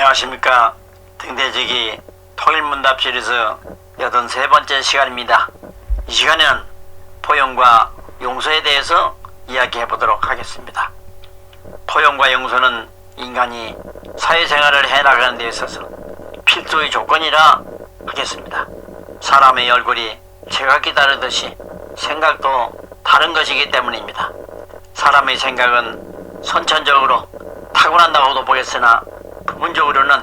안녕하십니까 등대지기 통일문답 시리즈 83번째 시간입니다. 이 시간에는 포용과 용서에 대해서 이야기해 보도록 하겠습니다. 포용과 용서는 인간이 사회생활을 해나가는 데 있어서 필수의 조건이라 하겠습니다. 사람의 얼굴이 제각기 다르듯이 생각도 다른 것이기 때문입니다. 사람의 생각은 선천적으로 타고난다고도 보겠으나 부분적으로는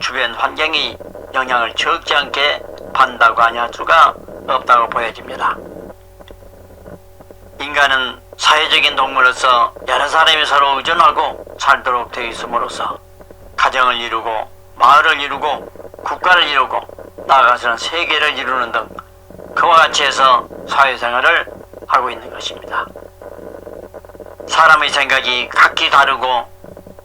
주변 환경이 영향을 적지 않게 받는다고 아니할 수가 없다고 보여집니다. 인간은 사회적인 동물로서 여러 사람이 서로 의존하고 살도록 되어 있음으로써 가정을 이루고 마을을 이루고 국가를 이루고 나아가서는 세계를 이루는 등 그와 같이 해서 사회생활을 하고 있는 것입니다. 사람의 생각이 각기 다르고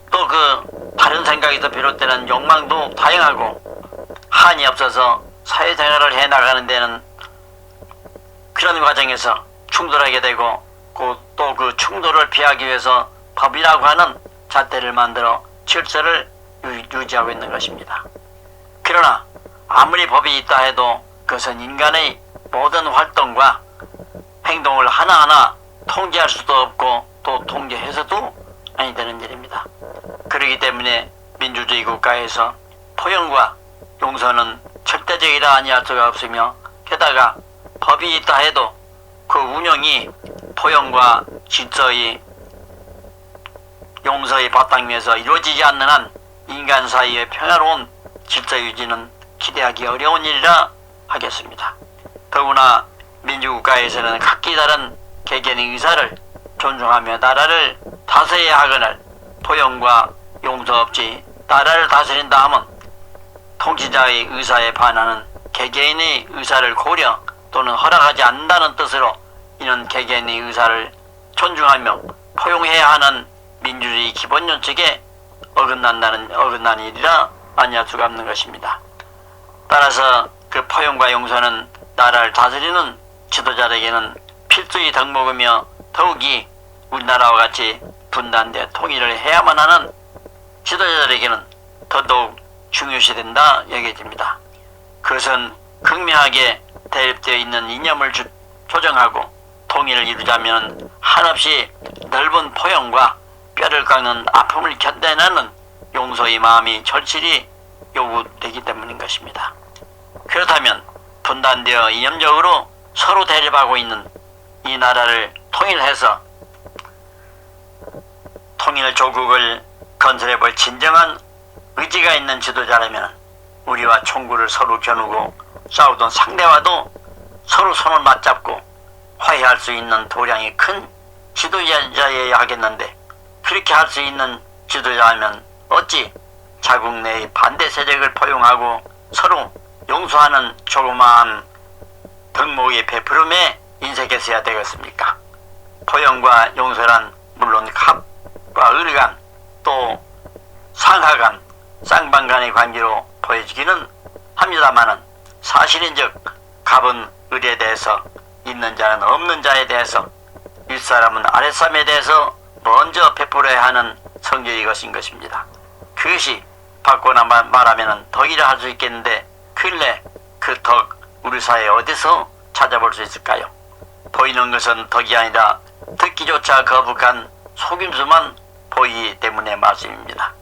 또그 다른 생각에서 비롯되는 욕망도 다양하고 한이 없어서 사회생활을 해나가는 데는 그런 과정에서 충돌하게 되고 또그 충돌을 피하기 위해서 법이라고 하는 잣대를 만들어 질서를 유- 유지하고 있는 것입니다. 그러나 아무리 법이 있다 해도 그것은 인간의 모든 활동과 행동을 하나하나 통제할 수도 없고 또 통제해서도 아니 되는 일입니다. 그렇기 때문에 민주주의 국가에서 포용과 용서는 절대적이라 아니할 수가 없으며 게다가 법이 있다 해도 그 운영이 포용과 질서의 용서의 바탕 위에서 이루어지지 않는 한 인간 사이의 평화로운 질서 유지는 기대하기 어려운 일이라 하겠습니다. 더구나 민주국가에서는 각기 다른 개개인의 의사를 존중하며 나라를 다스려야 하거늘 포용과 용서 없이 나라를 다스린다 하면 통치자의 의사에 반하는 개개인의 의사를 고려 또는 허락하지 않는다는 뜻으로 이는 개개인의 의사를 존중하며 포용해야 하는 민주주의 기본 원칙에 어긋난다는 어긋난 일이라 아니할 수가 없는 것입니다. 따라서 그 포용과 용서는 나라를 다스리는 지도자에게는 필수의 덕목이며 더욱이 우리나라와 같이 분단돼 통일을 해야만 하는 지도자들에게는 더더욱 중요시 된다 여겨집니다. 그것은 극명하게 대립되어 있는 이념을 주- 조정하고 통일을 이루자면 한없이 넓은 포용과 뼈를 깎는 아픔을 견뎌내는 용서의 마음이 절실히 요구되기 때문인 것입니다. 그렇다면 분단되어 이념적으로 서로 대립하고 있는 이 나라를 통일해서 통일 조국을 건설해 볼 진정한 의지가 있는 지도자라면 우리와 총구를 서로 겨누고 싸우던 상대와도 서로 손을 맞잡고 화해할 수 있는 도량이 큰 지도자여야 하겠는데 그렇게 할 수 있는 지도자라면 어찌 자국 내의 반대 세력을 포용하고 서로 용서하는 조그마한 덕목의 베푸름에 인색했어야 되겠습니까? 포용과 용서란 물론 갑과 을간 또 상하간 쌍방간의 관계로 보여지기는 합니다만은 사실인즉 갑은 을에 대해서 있는 자는 없는 자에 대해서 윗사람은 아랫사람에 대해서 먼저 베풀어야 하는 성질이 것인 것입니다. 그것이 바꿔나 말- 말하면 덕이라 할 수 있겠는데 근래 그 덕 우리 사회에 어디서 찾아볼 수 있을까요? 보이는 것은 덕이 아니라 듣기조차 거북한 속임수만 보이기 때문에 말씀입니다.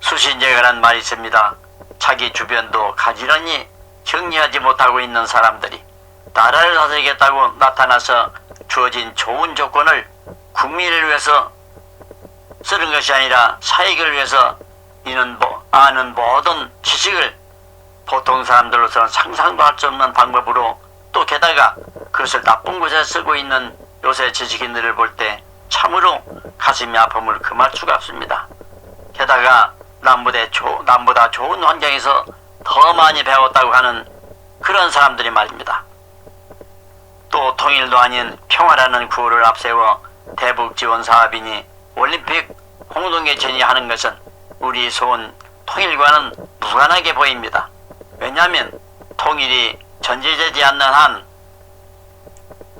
수신제가란 말이 있습니다. 자기 주변도 가지런히 정리하지 못하고 있는 사람들이 나라를 다스리겠다고 나타나서 주어진 좋은 조건을 국민을 위해서 쓰는 것이 아니라 사익을 위해서 이는 뭐, 아는 모든 지식을 보통 사람들로서는 상상도 할 수 없는 방법으로 또 게다가 그것을 나쁜 곳에 쓰고 있는 요새 지식인들을 볼때 참으로 가슴이 아픔을 금할 수가 없습니다. 게다가 남보다, 조, 남보다 좋은 환경에서 더 많이 배웠다고 하는 그런 사람들이 말입니다. 또 통일도 아닌 평화라는 구호를 앞세워 대북 지원 사업이니 올림픽 공동개천이 하는 것은 우리 소원 통일과는 무관하게 보입니다. 왜냐하면 통일이 전제되지 않는 한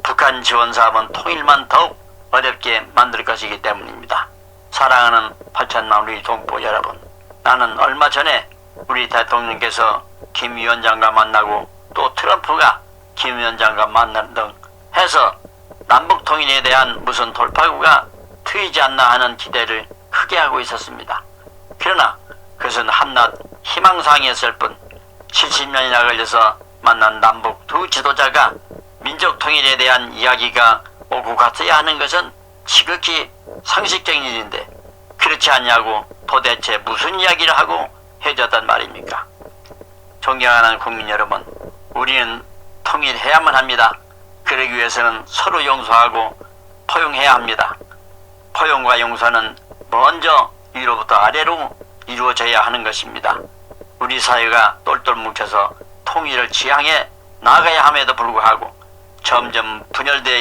북한 지원 사업은 통일만 더욱 어렵게 만들 것이기 때문입니다. 사랑하는 8천만 우리 동포 여러분, 나는 얼마 전에 우리 대통령께서 김 위원장과 만나고 또 트럼프가 김 위원장과 만난 등 해서 남북 통일에 대한 무슨 돌파구가 트이지 않나 하는 기대를 크게 하고 있었습니다. 그러나 그것은 한낱 희망사항이었을 뿐 70년이나 걸려서 만난 남북 두 지도자가 민족 통일에 대한 이야기가 오고 갔어야 하는 것은 지극히 상식적인 일인데 그렇지 않냐고 도대체 무슨 이야기를 하고 해줬단 말입니까? 존경하는 국민 여러분, 우리는 통일해야만 합니다. 그러기 위해서는 서로 용서하고 포용해야 합니다. 포용과 용서는 먼저 위로부터 아래로 이루어져야 하는 것입니다. 우리 사회가 똘똘 뭉쳐서 통일을 지향해 나가야 함에도 불구하고 점점 분열되어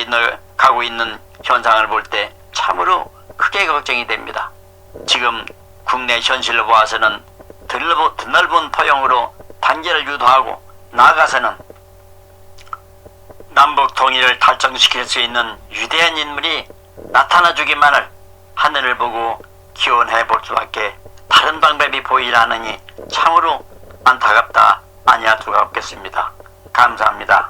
가고 있는 현상을 볼 때 참으로 크게 걱정이 됩니다. 지금 국내 현실로 보아서는 드넓은, 드넓은 포용으로 단계를 유도하고 나아가서는 남북 통일을 달성시킬 수 있는 위대한 인물이 나타나 주기만을 하늘을 보고 기원해 볼 수밖에 다른 방법이 보이라 하느니 참으로 안타깝다 아니할 수가 없겠습니다. 감사합니다.